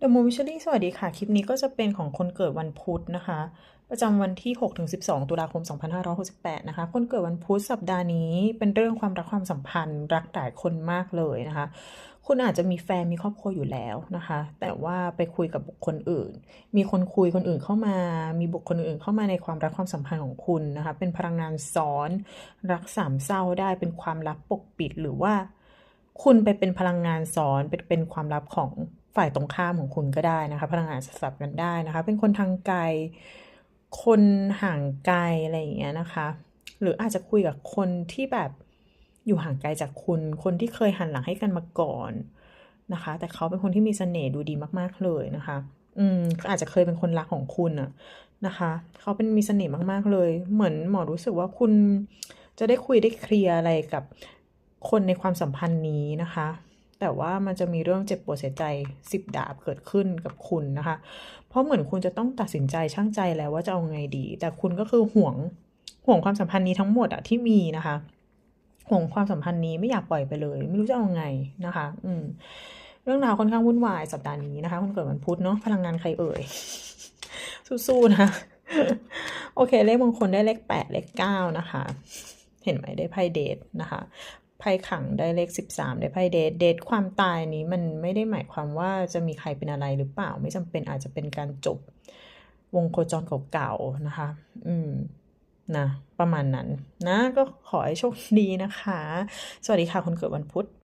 The m o v i s h a r y สวัสดีค่ะ คลิปนี้ก็จะเป็นของคนเกิดวันพุธนะคะ ประจำวันที่ 6-12 ตุลาคม 2568 นะคะ คนเกิดวันพุธสัปดาห์นี้เป็นเรื่องความรักความสัมพันธ์ รักหลายคนมากเลยนะคะ คุณอาจจะมีแฟนมีครอบครัวอยู่แล้วนะคะ แต่ว่าไปคุยกับบุคคลอื่น มีคนคุยคนอื่นเข้ามา มีบุคคลอื่นเข้ามาในความรักความสัมพันธ์ของคุณนะคะ เป็นพลังงานซ้อน รักสามเศร้าได้เป็นความลับปกปิดหรือว่า คุณไปเป็นพลังงานซ้อนเป็นเป็นความลับของ ฝ่ายตรงข้ามของคุณก็ได้นะคะ พลังงานสลับกันได้นะคะ เป็นคนทางไกล คนห่างไกลอะไรอย่างเงี้ยนะคะ หรืออาจจะคุยกับคนที่แบบอยู่ห่างไกลจากคุณ คนที่เคยหันหลังให้กันมาก่อนนะคะ แต่เขาเป็นคนที่มีเสน่ห์ดูดีมาก ๆ เลยนะคะ อืมก็อาจจะเคยเป็นคนรักของคุณอะนะคะ เขาเป็นมีเสน่ห์มาก ๆ เลย เหมือนหมอรู้สึกว่าคุณจะได้คุยได้เคลียร์อะไรกับคนในความสัมพันธ์นี้นะคะ แต่ว่ามันจะมีเรื่องเจ็บปวดเสียใจสิบดาบเกิดขึ้นกับคุณนะคะ เพราะเหมือนคุณจะต้องตัดสินใจช่างใจแล้วว่าจะเอาไงดี แต่คุณก็คือห่วงห่วงความสัมพันธ์นี้ทั้งหมดอะที่มีนะคะห่วงความสัมพันธ์นี้ไม่อยากปล่อยไปเลย ไม่รู้จะเอาไงนะคะ อืม เรื่องราวค่อนข้างวุ่นวายสัปดาห์นี้นะคะคุณเกิดวันพุธเนาะพลังงานใครเอ่ยสู้ๆนะโอเค เลขมงคลได้เลขแปดเลขเก้านะคะ เห็นไหมได้ไพ่เดทนะคะ ไพ่ขังได้เลขสิบสามได้ไพ่เดทเดทความตายนี้มันไม่ได้หมายความว่าจะมีใครเป็นอะไรหรือเปล่า ไม่จำเป็นอาจจะเป็นการจบวงโคจรเก่าๆนะคะ อืมนะประมาณนั้นนะก็ขอให้โชคดีนะคะ สวัสดีค่ะคนเกิดวันพุธ